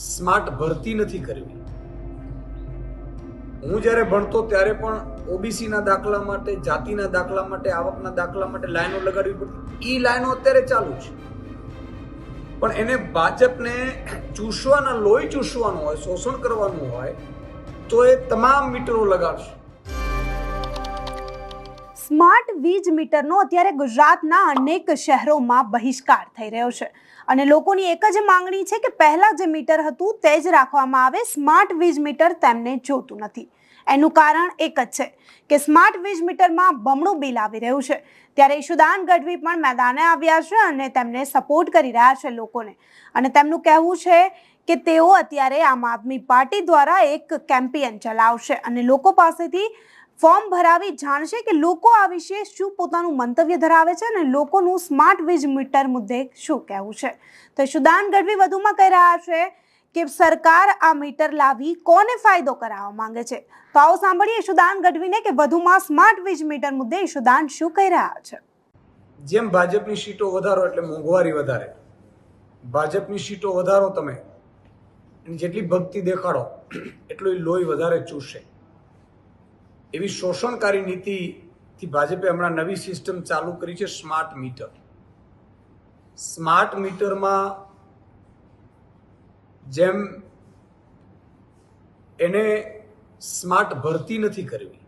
Smart ભરતી નથી કરવી. હું જ્યારે ભણતો ત્યારે પણ ઓબીસીના દાખલા માટે, જાતિના દાખલા માટે, આવકના દાખલા માટે લાઈનો લગાડવી પડતી. એ લાઈનો અત્યારે ચાલુ છે. પણ એને ભાજપને ચૂસવાના, લોહી ચૂસવાનું હોય, શોષણ કરવાનું હોય, તો એ તમામ મીટરો લગાડશે. સ્માર્ટ વીજ મીટરનો અત્યારે ગુજરાતના અનેક શહેરોમાં બહિષ્કાર થઈ રહ્યો છે. અને લોકોની એક જ માંગણી છે કે પહેલાં જે મીટર હતું તે જ રાખવામાં આવે. સ્માર્ટ વીજ મીટર તેમને જોતું નથી. એનું કારણ એક જ છે કે સ્માર્ટ વીજ મીટરમાં બમણું બિલ આવી રહ્યું છે. ત્યારે ઈશુદાન ગઢવી પણ મેદાને આવ્યા છે અને તેમને સપોર્ટ કરી રહ્યા છે લોકોને. અને તેમનું કહેવું છે કે તેઓ અત્યારે આમ આદમી પાર્ટી દ્વારા એક કેમ્પેન ચલાવશે અને લોકો પાસેથી ફોર્મ ભરાવી જાણશે કે લોકો આ વિશે શું પોતાનું મંતવ્ય ધરાવે છે અને લોકોનું સ્માર્ટ વીજ મીટર મુદ્દે શું કહેવું છે. તો સુદાન ગઢવી વધુમાં કહી રહ્યા છે કે સરકાર આ મીટર લાવી કોને ફાયદો કરાવવા માંગે છે. તો આવો સાંભળીએ સુદાન ગઢવીને કે વધુમાં સ્માર્ટ વીજ મીટર મુદ્દે સુદાન શું કહી રહ્યા છે. જેમ ભાજપની સીટો વધારો એટલે મોંઘવારી વધારે. ભાજપની સીટો વધારો તમે. જેટલી ભક્તિ દેખાડો એટલું લોહી વધારે ચૂસશે. એવી શોષણકારી નીતિથી ભાજપે હમણાં નવી સિસ્ટમ ચાલુ કરી છે, સ્માર્ટ મીટર. સ્માર્ટ મીટરમાં જેમ એને સ્માર્ટ ભરતી નથી કરવી.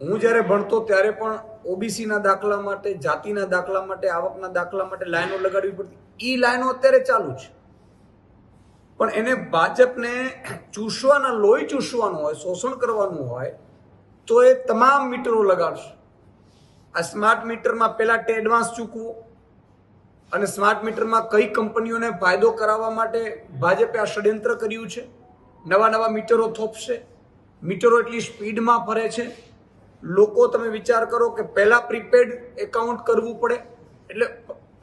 હું જ્યારે ભણતો ત્યારે પણ ઓબીસીના દાખલા માટે, જાતિના દાખલા માટે, આવકના દાખલા માટે લાઈનો લગાડવી પડતી. એ લાઈનો અત્યારે ચાલુ છે. પણ એને ભાજપને ચૂસવાના, લોહી ચૂસવાનું હોય, શોષણ કરવાનું હોય, તો એ તમામ મીટરો લગાડશે. આ સ્માર્ટ મીટરમાં પહેલાં એડવાન્સ ચૂકવું અને સ્માર્ટ મીટરમાં કઈ કંપનીઓને ફાયદો કરાવવા માટે ભાજપે આ ષડયંત્ર કર્યું છે? નવા નવા મીટરો થોપશે. મીટરો એટલી સ્પીડમાં ફરે છે. લોકો તમે વિચાર કરો કે પહેલાં પ્રીપેડ એકાઉન્ટ કરવું પડે. એટલે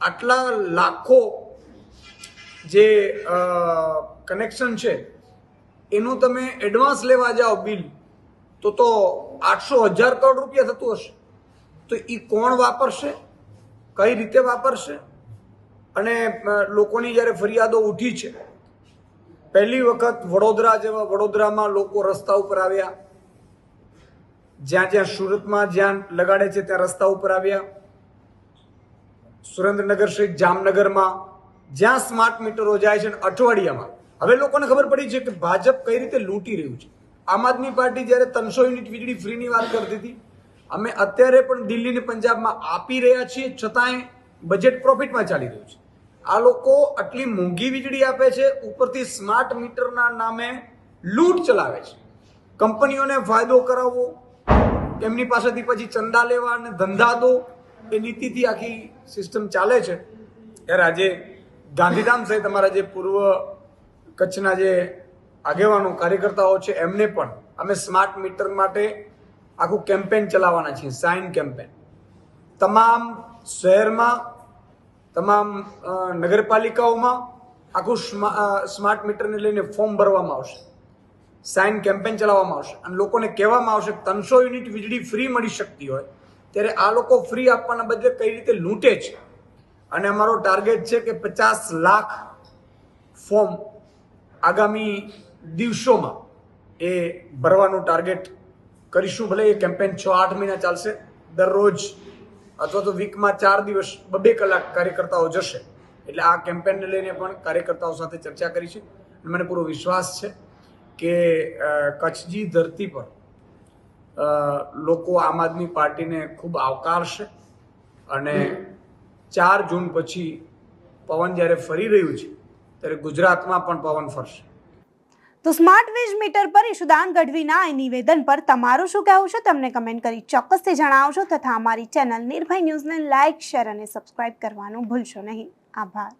આટલા લાખો જે કનેક્શન છે, એનું તમે એડવાન્સ લેવા જાઓ બિલ તો તો આઠસો હજાર કરોડ રૂપિયા થતું હશે. તો એ કોણ વાપરશે? કઈ રીતે વાપરશે? અને લોકોની જ્યારે ફરિયાદો ઉઠી છે, પહેલી વખત વડોદરા જેવા વડોદરામાં લોકો રસ્તા ઉપર આવ્યા. જ્યાં જ્યાં સુરતમાં જ્યાં લગાડે છે ત્યાં રસ્તા ઉપર આવ્યા. સુરેન્દ્રનગર સહિત જામનગરમાં જ્યાં સ્માર્ટ મીટરો જાય છે અઠવાડિયામાં. હવે લોકોને ખબર પડી છે કે ભાજપ કઈ રીતે લૂંટી રહ્યું છે. આમ આદમી પાર્ટી જ્યારે ત્રણસો યુનિટ વીજળી ફ્રીની વાત કરતી હતી, અમે અત્યારે પણ દિલ્હી અને પંજાબમાં આપી રહ્યા છીએ, છતાંય બજેટ પ્રોફિટમાં ચાલી રહ્યું છે. આ લોકો આટલી મોંઘી વીજળી આપે છે, ઉપરથી સ્માર્ટ મીટરના નામે લૂંટ ચલાવે છે. કંપનીઓને ફાયદો કરાવવો એમની પાસેથી પછી ચંદા લેવા અને ધંધા દો, એ નીતિથી આખી સિસ્ટમ ચાલે છે. ત્યારે આજે ગાંધીધામ સહિત અમારા જે પૂર્વ કચ્છના જે આગેવાનો, કાર્યકર્તાઓ છે, એમને પણ અમે સ્માર્ટ મીટર માટે આખું કેમ્પેન ચલાવવાના છીએ, સાઇન કેમ્પેન. તમામ શહેરમાં, તમામ નગરપાલિકાઓમાં આખું સ્મા- સ્માર્ટ મીટરને લઈને ફોર્મ ભરવામાં આવશે. સાઇન કેમ્પેન ચલાવવામાં આવશે. અને લોકોને કહેવામાં આવશે, ત્રણસો યુનિટ વીજળી ફ્રી મળી શકતી હોય. ત્યારે આ લોકો ફ્રી આપવાના બદલે કઈ રીતે લૂંટે છે? અને અમારો ટાર્ગેટ છે કે પચાસ લાખ ફોર્મ આગામી દિવસોમાં એ ભરવાનું ટાર્ગેટ કરીશું. ભલે એ કેમ્પેન છ આઠ મહિના ચાલશે, દરરોજ અથવા તો વીકમાં ચાર દિવસ બબે કલાક કાર્યકર્તાઓ જશે. એટલે આ કેમ્પેનને લઈને પણ કાર્યકર્તાઓ સાથે ચર્ચા કરી છે મને પૂરો વિશ્વાસ છે કે કચ્છજી ધરતી પર લોકો આમ આદમી પાર્ટીને ખૂબ આવકારશે અને ચાર જૂન પછી પવન જ્યારે ફરી રહ્યું છે, ત્યારે ગુજરાતમાં પણ પવન ફરશે. તો સ્માર્ટ વીજ મીટર પર ઈશુદાન ગઢવીના આ નિવેદન પર તમારું શું કહેવું છે? તમને કમેન્ટ કરી ચોક્કસથી જણાવશો તથા અમારી ચેનલ નિર્ભય ન્યૂઝને લાઇક, શેર અને સબસ્ક્રાઇબ કરવાનું ભૂલશો નહીં. આભાર.